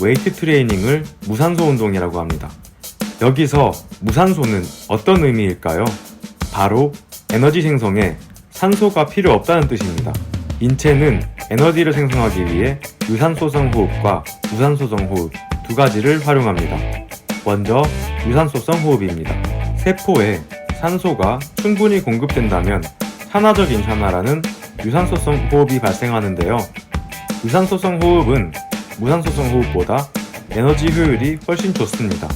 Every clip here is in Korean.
웨이트 트레이닝을 무산소 운동이라고 합니다. 여기서 무산소는 어떤 의미일까요? 바로 에너지 생성에 산소가 필요 없다는 뜻입니다. 인체는 에너지를 생성하기 위해 유산소성 호흡과 무산소성 호흡 두 가지를 활용합니다. 먼저 유산소성 호흡입니다. 세포에 산소가 충분히 공급된다면 산화적 인 산화라는 유산소성 호흡이 발생하는데요. 유산소성 호흡은 무산소성 호흡보다 에너지 효율이 훨씬 좋습니다.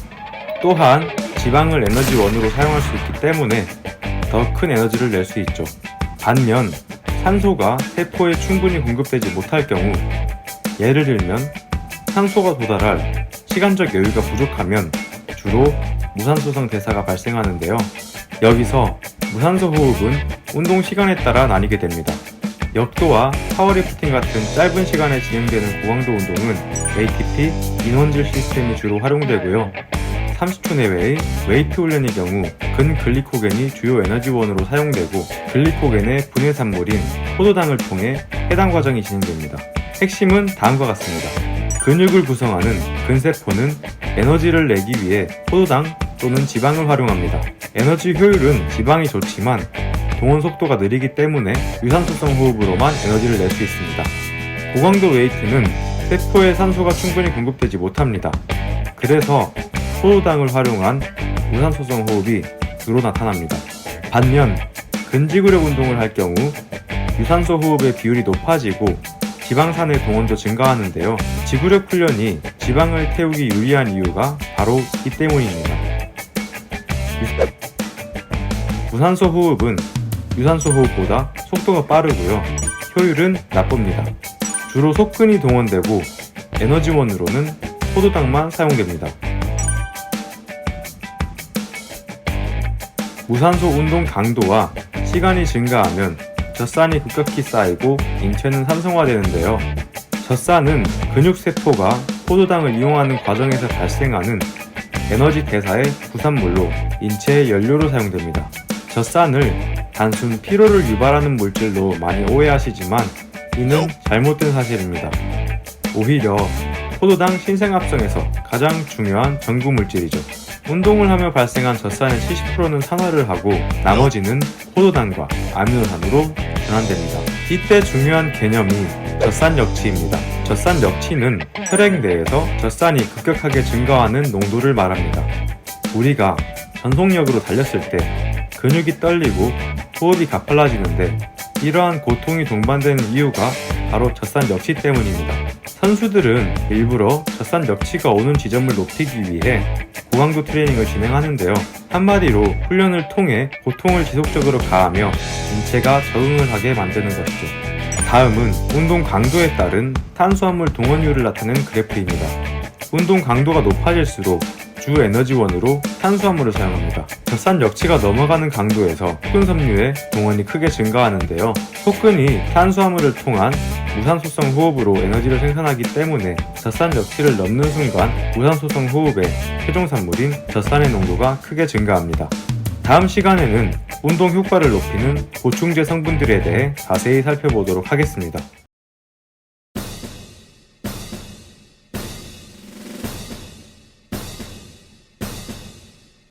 또한 지방을 에너지원으로 사용할 수 있기 때문에 더 큰 에너지를 낼 수 있죠. 반면 산소가 세포에 충분히 공급되지 못할 경우 예를 들면 산소가 도달할 시간적 여유가 부족하면 주로 무산소성 대사가 발생하는데요. 여기서 무산소 호흡은 운동 시간에 따라 나뉘게 됩니다. 역도와 파워리프팅 같은 짧은 시간에 진행되는 고강도 운동은 ATP, 인원질 시스템이 주로 활용되고요. 30초 내외의 웨이트 훈련의 경우 근글리코겐이 주요 에너지원으로 사용되고 글리코겐의 분해 산물인 포도당을 통해 해당 과정이 진행됩니다. 핵심은 다음과 같습니다. 근육을 구성하는 근세포는 에너지를 내기 위해 포도당 또는 지방을 활용합니다. 에너지 효율은 지방이 좋지만 동원 속도가 느리기 때문에 유산소성 호흡으로만 에너지를 낼 수 있습니다. 고강도 웨이트는 세포에 산소가 충분히 공급되지 못합니다. 그래서 포도당을 활용한 무산소성 호흡이 주로 나타납니다. 반면 근지구력 운동을 할 경우 유산소 호흡의 비율이 높아지고 지방산의 동원도 증가하는데요. 지구력 훈련이 지방을 태우기 유리한 이유가 바로 이 때문입니다. 유- 무산소 호흡은 유산소 호흡보다 속도가 빠르고요. 효율은 나쁩니다. 주로 속근이 동원되고 에너지원으로는 포도당만 사용됩니다. 무산소 운동 강도와 시간이 증가하면 젖산이 급격히 쌓이고 인체는 산성화되는데요. 젖산은 근육세포가 포도당을 이용하는 과정에서 발생하는 에너지 대사의 부산물로 인체의 연료로 사용됩니다. 젖산을 단순 피로를 유발하는 물질로 많이 오해하시지만 이는 잘못된 사실입니다. 오히려 포도당 신생합성에서 가장 중요한 전구 물질이죠. 운동을 하며 발생한 젖산의 70%는 산화를 하고 나머지는 포도당과 아미노산으로 전환됩니다. 이때 중요한 개념이 젖산 역치입니다. 젖산 역치는 혈액 내에서 젖산이 급격하게 증가하는 농도를 말합니다. 우리가 전속력으로 달렸을 때 근육이 떨리고 호흡이 가팔라지는데 이러한 고통이 동반되는 이유가 바로 젖산 역치 때문입니다. 선수들은 일부러 젖산 역치가 오는 지점을 높이기 위해 고강도 트레이닝을 진행하는데요. 한마디로 훈련을 통해 고통을 지속적으로 가하며 인체가 적응을 하게 만드는 것이죠. 다음은 운동 강도에 따른 탄수화물 동원율을 나타내는 그래프입니다. 운동 강도가 높아질수록 주 에너지원으로 탄수화물을 사용합니다. 젖산 역치가 넘어가는 강도에서 속근 섬유의 동원이 크게 증가하는데요. 속근이 탄수화물을 통한 무산소성 호흡으로 에너지를 생산하기 때문에 젖산 역치를 넘는 순간 무산소성 호흡의 최종 산물인 젖산의 농도가 크게 증가합니다. 다음 시간에는 운동 효과를 높이는 보충제 성분들에 대해 자세히 살펴보도록 하겠습니다.